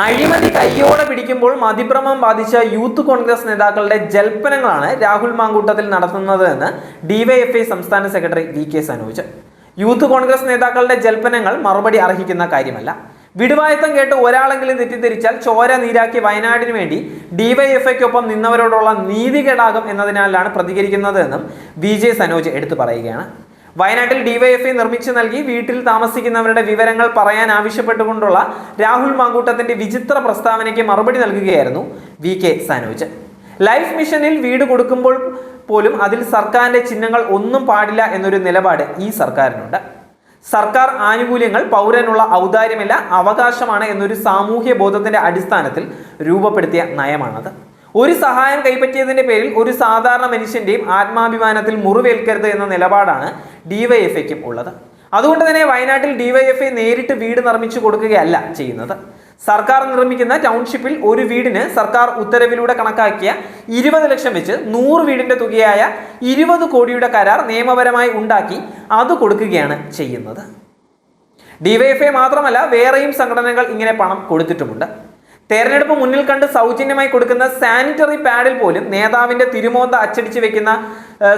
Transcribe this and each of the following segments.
അഴിമതി കയ്യോടെ പിടിക്കുമ്പോൾ മതിഭ്രമം ബാധിച്ച യൂത്ത് കോൺഗ്രസ് നേതാക്കളുടെ ജൽപ്പനങ്ങളാണ് രാഹുൽ മാങ്കൂട്ടത്തിൽ നടത്തുന്നതെന്ന് ഡിവൈഎഫ്ഐ സംസ്ഥാന secretary V K Sanoj. Youth Congress നേതാക്കളുടെ ജൽപ്പനങ്ങൾ മറുപടി അർഹിക്കുന്ന കാര്യമല്ല. വിടുവായത്തം കേട്ട് ഒരാളെങ്കിലും തെറ്റിദ്ധരിച്ചാൽ ചോര നീരാക്കി വയനാടിന് വേണ്ടി ഡിവൈഎഫ്ഐക്കൊപ്പം നിന്നവരോടുള്ള നീതികേടാകും എന്നതിനാലാണ് പ്രതികരിക്കുന്നതെന്നും വി ജെ സനോജ് എടുത്തു പറയുകയാണ്. വയനാട്ടിൽ ഡിവൈഎഫ്ഐ നിർമ്മിച്ചു നൽകി വീട്ടിൽ താമസിക്കുന്നവരുടെ വിവരങ്ങൾ പറയാൻ ആവശ്യപ്പെട്ടുകൊണ്ടുള്ള രാഹുൽ മാങ്കൂട്ടത്തിന്റെ വിചിത്ര പ്രസ്താവനയ്ക്ക് മറുപടി നൽകുകയായിരുന്നു വി കെ സനോജ്. ലൈഫ് മിഷനിൽ വീട് കൊടുക്കുമ്പോൾ പോലും അതിൽ സർക്കാരിന്റെ ചിഹ്നങ്ങൾ ഒന്നും പാടില്ല എന്നൊരു നിലപാട് ഈ സർക്കാരിനുണ്ട്. സർക്കാർ ആനുകൂല്യങ്ങൾ പൗരനുള്ള ഔദാര്യമല്ല അവകാശമാണ് എന്നൊരു സാമൂഹ്യ ബോധത്തിന്റെ അടിസ്ഥാനത്തിൽ രൂപപ്പെടുത്തിയ നയമാണത്. ഒരു സഹായം കൈപ്പറ്റിയതിന്റെ പേരിൽ ഒരു സാധാരണ മനുഷ്യന്റെയും ആത്മാഭിമാനത്തിൽ മുറിവേൽക്കരുത് എന്ന നിലപാടാണ് ഡിവൈഎഫ്ഐക്കും ഉള്ളത്. അതുകൊണ്ട് തന്നെ വയനാട്ടിൽ ഡിവൈഎഫ്ഐ നേരിട്ട് വീട് നിർമ്മിച്ചു കൊടുക്കുകയല്ല ചെയ്യുന്നത്. സർക്കാർ നിർമ്മിക്കുന്ന ടൗൺഷിപ്പിൽ ഒരു വീടിന് സർക്കാർ ഉത്തരവിലൂടെ കണക്കാക്കിയ ഇരുപത് ലക്ഷം വെച്ച് നൂറ് വീടിന്റെ തുകയായ ഇരുപത് കോടിയുടെ കരാർ നിയമപരമായി ഉണ്ടാക്കി അത് കൊടുക്കുകയാണ് ചെയ്യുന്നത്. ഡിവൈഎഫ്ഐ മാത്രമല്ല വേറെയും സംഘടനകൾ ഇങ്ങനെ പണം കൊടുത്തിട്ടുമുണ്ട്. തെരഞ്ഞെടുപ്പ് മുന്നിൽ കണ്ട് സൗജന്യമായി കൊടുക്കുന്ന സാനിറ്ററി പാഡിൽ പോലും നേതാവിന്റെ തിരുമോന്ത അച്ചടിച്ച് വെക്കുന്ന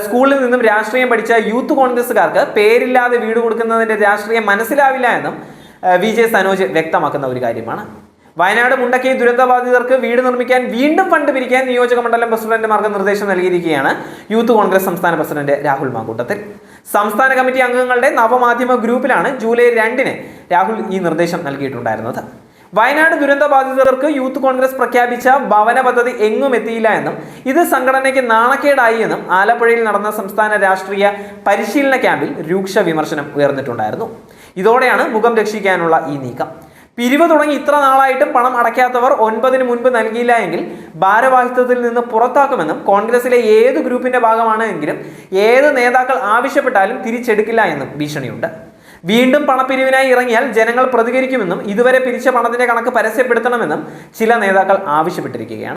സ്കൂളിൽ നിന്നും രാഷ്ട്രീയം പഠിച്ച യൂത്ത് കോൺഗ്രസ്സുകാർക്ക് പേരില്ലാതെ വീട് കൊടുക്കുന്നതിന്റെ രാഷ്ട്രീയം മനസ്സിലാവില്ല എന്നും വി ജെ സനോജ് വ്യക്തമാക്കുന്ന ഒരു കാര്യമാണ്. വയനാട് മുണ്ടക്കി ദുരന്തബാധിതർക്ക് വീട് നിർമ്മിക്കാൻ വീണ്ടും ഫണ്ട് പിരിക്കാൻ നിയോജക മണ്ഡലം പ്രസിഡന്റുമാർക്ക് നിർദ്ദേശം നൽകിയിരിക്കുകയാണ് യൂത്ത് കോൺഗ്രസ് സംസ്ഥാന പ്രസിഡന്റ് രാഹുൽ മാങ്കൂട്ടത്തിൽ. സംസ്ഥാന കമ്മിറ്റി അംഗങ്ങളുടെ നവമാധ്യമ ഗ്രൂപ്പിലാണ് ജൂലൈ രണ്ടിന് രാഹുൽ ഈ നിർദ്ദേശം നൽകിയിട്ടുണ്ടായിരുന്നത്. വയനാട് ദുരന്ത ബാധിതർക്ക് യൂത്ത് കോൺഗ്രസ് പ്രഖ്യാപിച്ച ഭവന പദ്ധതി എങ്ങും എത്തിയില്ല എന്നും ഇത് സംഘടനയ്ക്ക് നാണക്കേടായി എന്നും ആലപ്പുഴയിൽ നടന്ന സംസ്ഥാന രാഷ്ട്രീയ പരിശീലന ക്യാമ്പിൽ രൂക്ഷ വിമർശനം ഉയർന്നിട്ടുണ്ടായിരുന്നു. ഇതോടെയാണ് മുഖം രക്ഷിക്കാനുള്ള ഈ നീക്കം. പിരിവ് തുടങ്ങി ഇത്ര നാളായിട്ടും പണം അടയ്ക്കാത്തവർ ഒൻപതിന് മുൻപ് നൽകിയില്ല എങ്കിൽ ഭാരവാഹിത്വത്തിൽ നിന്ന് പുറത്താക്കുമെന്നും കോൺഗ്രസിലെ ഏത് ഗ്രൂപ്പിന്റെ ഭാഗമാണ് എങ്കിലും ഏത് നേതാക്കൾ ആവശ്യപ്പെട്ടാലും തിരിച്ചെടുക്കില്ല എന്നും ഭീഷണിയുണ്ട്. വീണ്ടും പണപ്പിരിവിനായി ഇറങ്ങിയാൽ ജനങ്ങൾ പ്രതികരിക്കുമെന്നും ഇതുവരെ പിരിച്ച പണത്തിന്റെ കണക്ക് പരസ്യപ്പെടുത്തണമെന്നും ചില നേതാക്കൾ ആവശ്യപ്പെട്ടിരിക്കുകയാണ്.